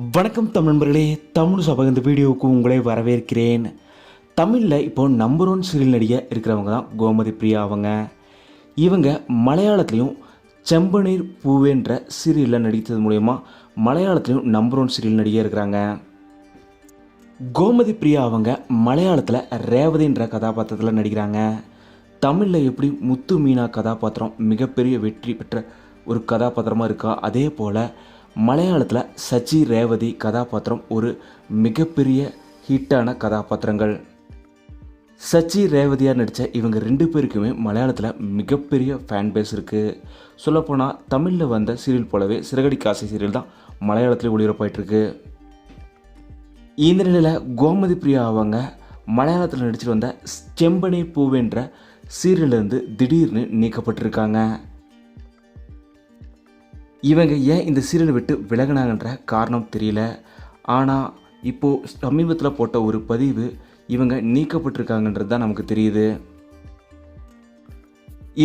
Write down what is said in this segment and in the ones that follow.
வணக்கம் தமிழ் நண்பர்களே. தமிழ் சபை இந்த வீடியோவுக்கு உங்களை வரவேற்கிறேன். தமிழில் இப்போ நம்பர் ஒன் சீரியல் நடிகை இருக்கிறவங்க தான் கோமதி பிரியா அவங்க. இவங்க மலையாளத்துலேயும் செம்பனீர் பூவேன்ற சீரியலில் நடித்தது மூலயமா மலையாளத்துலேயும் நம்பர் ஒன் சீரியல் நடிகை இருக்கிறாங்க. கோமதி பிரியா அவங்க மலையாளத்தில் ரேவதின்ற கதாபாத்திரத்தில் நடிக்கிறாங்க. தமிழில் எப்படி முத்து மீனா கதாபாத்திரம் மிகப்பெரிய வெற்றி பெற்ற ஒரு கதாபாத்திரமாக இருக்கா? அதே போல் மலையாளத்தில் சச்சி ரேவதி கதாபாத்திரம் ஒரு மிகப்பெரிய ஹிட்டான கதாபாத்திரங்கள். சச்சி ரேவதியாக நடித்த இவங்க ரெண்டு பேருக்குமே மலையாளத்தில் மிகப்பெரிய ஃபேன் பேஸ் இருக்குது சொல்லப்போனால் தமிழில் வந்த சீரியல் போலவே சிறகடி காசை சீரியல் தான் மலையாளத்தில் ஒளிபரப்பாயிட்டிருக்கு. இந்த நிலையில் கோமதி பிரியா அவங்க மலையாளத்தில் நடிச்சிட்டு வந்த செம்பனை பூவென்ற சீரியல்லேருந்து திடீர்னு நீக்கப்பட்டிருக்காங்க. இவங்க ஏன் இந்த சீரியலை விட்டு விலகினாங்கன்ற காரணம் தெரியல. ஆனால் இப்போது சமீபத்தில் போட்ட ஒரு பதிவு இவங்க நீக்கப்பட்டிருக்காங்கன்றது தான் நமக்கு தெரியுது.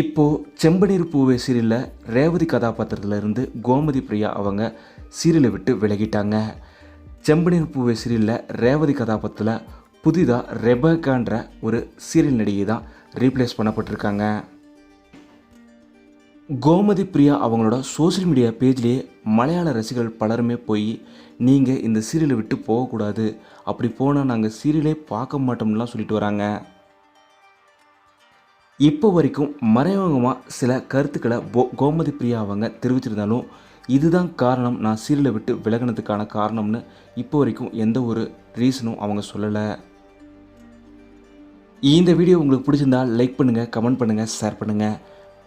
இப்போது செம்பனீர் பூவே சீரியலில் ரேவதி கதாபாத்திரத்திலிருந்து கோமதி பிரியா அவங்க சீரியலை விட்டு விலகிட்டாங்க. செம்பனீர் பூவே சீரியலில் ரேவதி கதாபாத்திரத்தில் புதிதாக ரெபக்கான்ற ஒரு சீரியல் நடிகை தான் ரீப்ளேஸ் பண்ணப்பட்டிருக்காங்க. கோமதி பிரியா அவங்களோட சோஷியல் மீடியா பேஜ்லேயே மலையாள ரசிகர்கள் பலருமே போய் நீங்கள் இந்த சீரியலை விட்டு போகக்கூடாது. அப்படி போனால் நாங்கள் சீரியலே பார்க்க மாட்டோம்லாம் சொல்லிட்டு வராங்க. இப்போ வரைக்கும் மறைமுகமாக சில கருத்துக்களை போ கோமதி பிரியா அவங்க தெரிவிச்சிருந்தாலும் இதுதான் காரணம். நான் சீரியலை விட்டு விலகினதுக்கான காரணம்னு இப்போ வரைக்கும் எந்த ஒரு ரீசனும் அவங்க சொல்லலை. இந்த வீடியோ உங்களுக்கு பிடிச்சிருந்தா லைக் பண்ணுங்கள் கமெண்ட் பண்ணுங்கள் ஷேர் பண்ணுங்கள்